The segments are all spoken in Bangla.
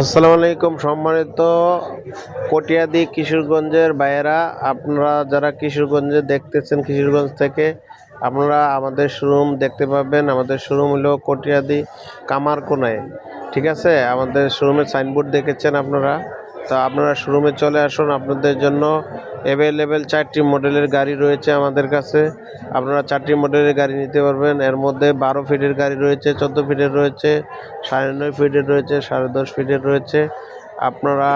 আসসালামু আলাইকুম সম্মানিত কটিয়াদি কিশোরগঞ্জের বাইরা আপনারা যারা কিশোরগঞ্জে দেখতেছেন, কিশোরগঞ্জ থেকে আপনারা আমাদের শোরুম দেখতে পাবেন। আমাদের শোরুম হলো কটিয়াদি কামারকোনায়, ঠিক আছে? আমাদের শোরুমের সাইনবোর্ড দেখেছেন আপনারা? তো আপনারা শোরুমে চলে আসুন আপনাদের জন্য অ্যাভেলেবেল চারটি মডেলের গাড়ি রয়েছে আমাদের কাছে। আপনারা চারটি মডেলের গাড়ি নিতে পারবেন। এর মধ্যে বারো ফিটের গাড়ি রয়েছে, চোদ্দ ফিটের রয়েছে, সাড়ে নয় ফিটের রয়েছে, সাড়ে দশ ফিটের রয়েছে। আপনারা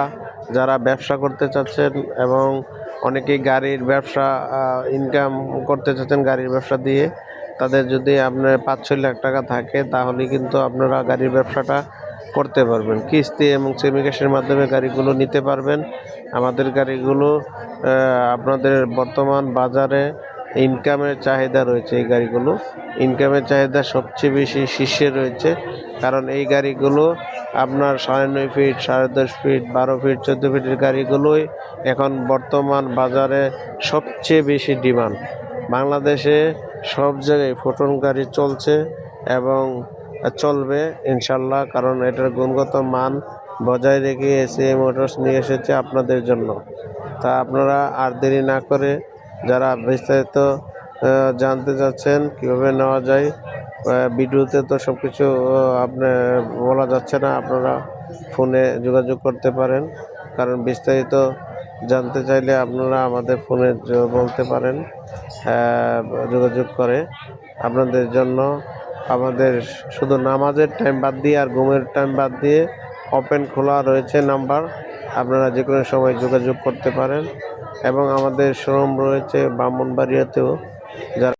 যারা ব্যবসা করতে চাচ্ছেন এবং অনেকেই গাড়ির ব্যবসা ইনকাম করতে চাচ্ছেন গাড়ির ব্যবসা দিয়ে, তাদের যদি আপনার পাঁচ ছয় লাখ টাকা থাকে, তাহলে কিন্তু আপনারা গাড়ির ব্যবসাটা করতে পারবেন। কিস্তি এবং সেমিকেশের মাধ্যমে গাড়িগুলো নিতে পারবেন। আমাদের গাড়িগুলো আপনাদের বর্তমান বাজারে ইনকামের চাহিদা রয়েছে এই গাড়িগুলো। ইনকামের চাহিদা সবচেয়ে বেশি শীর্ষে রয়েছে। কারণ এই গাড়িগুলো আপনার সাড়ে নয় ফিট সাড়ে দশ ফিট বারো ফিট চোদ্দ ফিটের গাড়িগুলোই এখন বর্তমান বাজারে সবচেয়ে বেশি ডিমান্ড বাংলাদেশে সব জায়গায় ফোটন গাড়ি চলছে এবং চলবে, ইনশাল্লাহ, কারণ এটার গুণগত মান বজায় রেখে এসে মোটরস নিয়ে এসেছে আপনাদের জন্য। তা আপনারা আর দেরি না করে যারা বিস্তারিত জানতে চাচ্ছেন কীভাবে নেওয়া যায় ভিডিওতে তো সব কিছু আপনার বলা যাচ্ছে না, আপনারা ফোনে যোগাযোগ করতে পারেন। কারণ বিস্তারিত জানতে চাইলে আপনারা আমাদের ফোনে বলতে পারেন যোগাযোগ করে আপনাদের জন্য। আমাদের শুধু নামাজের টাইম বাদ দিয়ে আর ঘুমের টাইম বাদ দিয়ে ওপেন খোলা রয়েছে নাম্বার আপনারা যে কোনো সময় যোগাযোগ করতে পারেন। এবং আমাদের শোরুম রয়েছে ব্রাহ্মণবাড়িয়াতেও। যারা